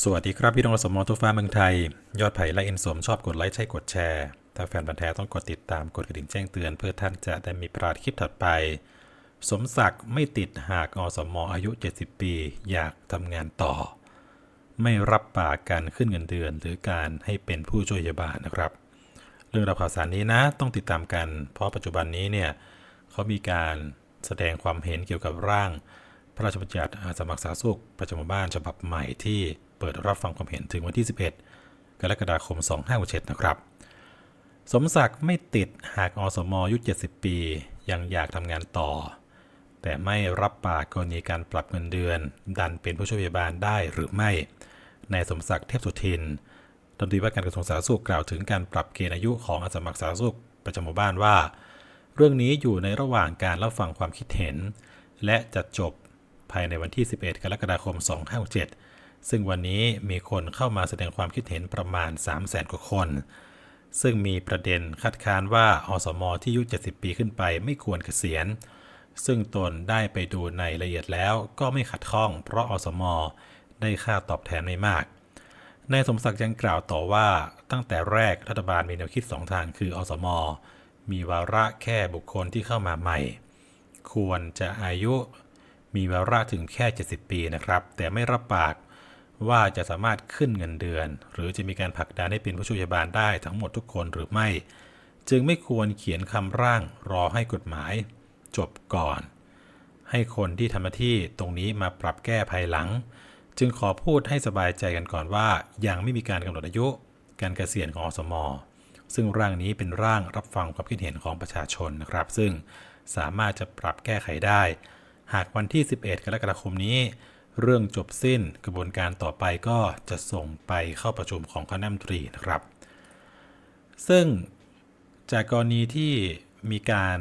สวัสดีครับพี่น้องสมอทุกฟ้าเมืองไทย ยอดไผ่และอินสมชอบกดไลค์ใช่กดแชร์ ถ้าแฟนบันแท้ต้องกดติดตามกดกระดิ่งแจ้งเตือน เพื่อท่านจะได้มีพลาดคลิปถัดไป สมศักดิ์ไม่ติดหากอสมออายุ 70 ปี อยากทำงานต่อ ไม่รับปากการขึ้นเงินเดือน หรือการให้เป็นผู้ช่วยยาบาลนะครับ เรื่องราวข่าวสารนี้นะต้องติดตามกัน เพราะปัจจุบันนี้เนี่ยเขามีการแสดงความเห็นเกี่ยวกับร่าง พระราชบัญญัติอาสาสมัครสาธารณสุขประจำหมู่บ้านฉบับใหม่ที่เปิดรับฟังความเห็นถึงวันที่ 11 กรกฎาคม 2567นะครับ สมศักดิ์ไม่ติดหากอสมอายุ 70 ปี ยังอยากทำงานต่อ แต่ไม่รับปากกรณีการปรับเงินเดือน ดันเป็นผู้ช่วยพยาบาลได้หรือไม่ ในสมศักดิ์เทพสุทินรัฐมนตรีว่าการกระทรวงสาธารณสุขกล่าวถึงการปรับเกณฑ์อายุของอาสาสมัครสาธารณสุขประจำหมู่บ้านว่า เรื่องนี้อยู่ในระหว่างการรับฟังความคิดเห็น และจะจบ ภายในวันที่ 11 กรกฎาคม 2567 ซึ่งวันนี้มีคนเข้ามาแสดงความคิดเห็นประมาณ 300,000 กว่าคน ซึ่งมีประเด็นคัดค้านว่าอสม ที่อายุ 70 ปีขึ้นไปไม่ควรเกษียณ ซึ่งตนได้ไปดูในละเอียดแล้วก็ไม่ขัดข้อง เพราะอสม ได้ค่าตอบแทนไม่มากนายสมศักดิ์ยังกล่าวต่อว่าตั้งแต่แรกรัฐบาลมีแนวคิด2ทางคืออสม มีวาระแค่บุคคลที่เข้ามาใหม่ ควรจะอายุ มีวาระถึงแค่ 70 ปีนะครับ แต่ไม่รับปากว่าจะสามารถขึ้นเงินเดือน หรือจะมีการผลักดันให้เป็นผู้ช่วยพยาบาลได้ทั้งหมดทุกคนหรือไม่ จึงไม่ควรเขียนคำร่างรอให้กฎหมาย จบก่อน ให้คนที่ทำหน้าที่ตรงนี้มาปรับแก้ภายหลัง จึงขอพูดให้สบายใจกันก่อนว่า ยังไม่มีการกำหนดอายุ การเกษียณของอสมซึ่งร่างนี้เป็นร่างรับฟังความคิดเห็นของประชาชนนะครับ ซึ่งสามารถจะปรับแก้ไขได้ หากวันที่ 11 กรกฎาคมนี้ เรื่องจบสิ้นกระบวนการต่อไปก็จะส่งไปเข้าประชุมของคณะมนตรีนะครับ ซึ่งจากกรณีที่มีการ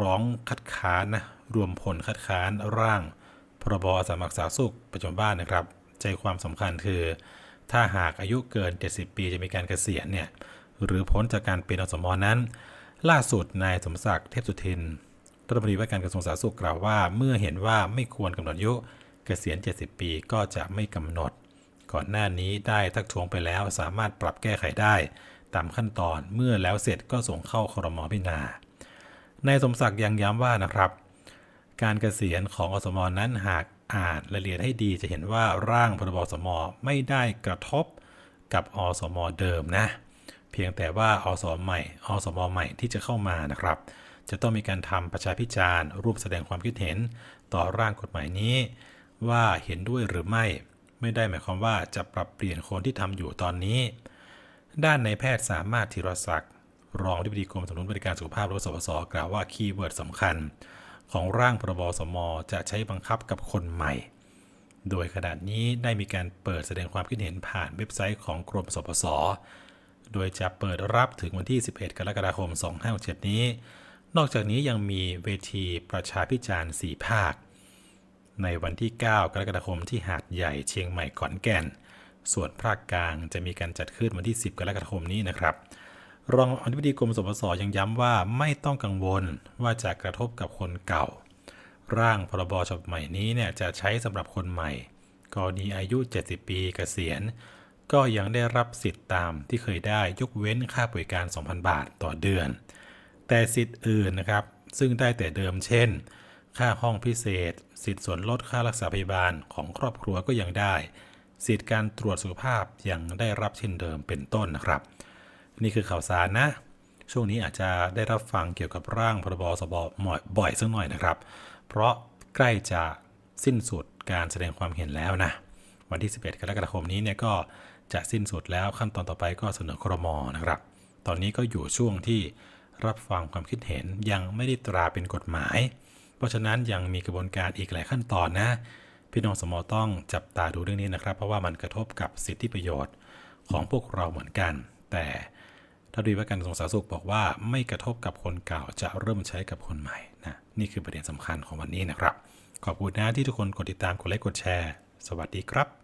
ร้องคัดค้านนะรวมผลคัดค้านร่างพรบอาสาสมัครสาธารณสุขประจำบ้านนะครับ ใจความสำคัญคือ ถ้าหากอายุเกิน 70 ปีจะมีการเกษียณเนี่ยหรือพ้นจากการเป็นอสมอนั้น ล่าสุดนายสมศักดิ์เทพสุทิน รัฐมนตรีว่าการกระทรวงสาธารณสุขกล่าวว่า เมื่อเห็นว่าไม่ควรกำหนดอายุเกษียณ 70 ปีก็จะไม่กำหนด ก่อนหน้านี้ได้ทักท้วงไปแล้วสามารถปรับแก้ไขได้ ตามขั้นตอนเมื่อแล้วเสร็จก็ส่งเข้าครมพิจารณานายสมศักดิ์ยังย้ำว่านะครับ การเกษียณของอสมนั้นหากอ่านรายละเอียดให้ดีจะเห็นว่าร่างพรบสมไม่ได้กระทบกับอสมเดิมนะ เพียงแต่ว่าอสมใหม่อสมใหม่ที่จะเข้ามานะครับ จะต้องมีการทำประชาพิจารณ์รูปแสดงความคิดเห็นต่อร่างกฎหมายนี้ ว่าเห็นด้วยหรือไม่ ไม่ได้หมายความว่าจะปรับเปลี่ยนคนที่ทำอยู่ตอนนี้ ด้านในายแพทย์สามารถธีรศักดิ์รองอธิบดีกรมสนับสนุนบริการสุขภาพหรือสปสกล่าวว่าคีย์เวิร์ดสำคัญ ของร่างพรบสมจะใช้บังคับกับคนใหม่ โดยขณะนี้ได้มีการเปิดแสดงความคิดเห็นผ่านเว็บไซต์ของกรมสปสโดยจะเปิดรับถึงวันที่ 11 กรกฎาคม 2567 นี้ นอกจากนี้ยังมีเวทีประชาพิจารณ์4ภาค ในวันที่ 9 กรกฎาคมที่หาดใหญ่เชียงใหม่ขอนแก่น ส่วนภาคกลางจะมีการจัดขึ้นวันที่ 10 กรกฎาคมนี้นะครับ รองอธิบดีกรมสปสยังย้ำว่าไม่ต้องกังวลว่าจะกระทบกับคนเก่า ร่างพรบฉบับใหม่นี้เนี่ยจะใช้สำหรับคนใหม่ กรณีอายุ 70 ปีเกษียณ ก็ยังได้รับสิทธิ์ตามที่เคยได้ยกเว้นค่าบริการ 2,000 บาทต่อเดือน แต่สิทธิ์อื่นนะครับ ซึ่งได้แต่เดิมเช่น ค่าห้องพิเศษ สิทธิ์ส่วนลดค่ารักษาพยาบาลของครอบครัวก็ยังได้ สิทธิ์การตรวจสุขภาพยังได้รับเช่นเดิมเป็นต้นนะครับ นี่คือข่าวสารนะ ช่วงนี้อาจจะได้รับฟังเกี่ยวกับร่างพรบสบบ่อยสักหน่อยนะครับ เพราะใกล้จะสิ้นสุดการแสดงความเห็นแล้วนะวันที่ 11 กรกฎาคมนี้เนี่ยก็จะสิ้นสุดแล้วขั้นตอนต่อไปก็เสนอครมนะครับ ตอนนี้ก็อยู่ช่วงที่ รับฟังความคิดเห็นยังไม่ได้ตราเป็นกฎหมาย เพราะฉะนั้นยังมีกระบวนการอีกหลายขั้นตอนนะ พี่น้องสมอต้องจับตาดูเรื่องนี้นะครับ เพราะว่ามันกระทบกับสิทธิประโยชน์ของพวกเราเหมือนกัน แต่ถ้าดูว่าการกระทรวงสาธารณสุขบอกว่าไม่กระทบกับคนเก่าจะเริ่มใช้กับคนใหม่นะนี่คือประเด็นสำคัญของวันนี้นะครับ ขอบคุณนะที่ทุกคนกดติดตามกดไลค์กดแชร์ สวัสดีครับ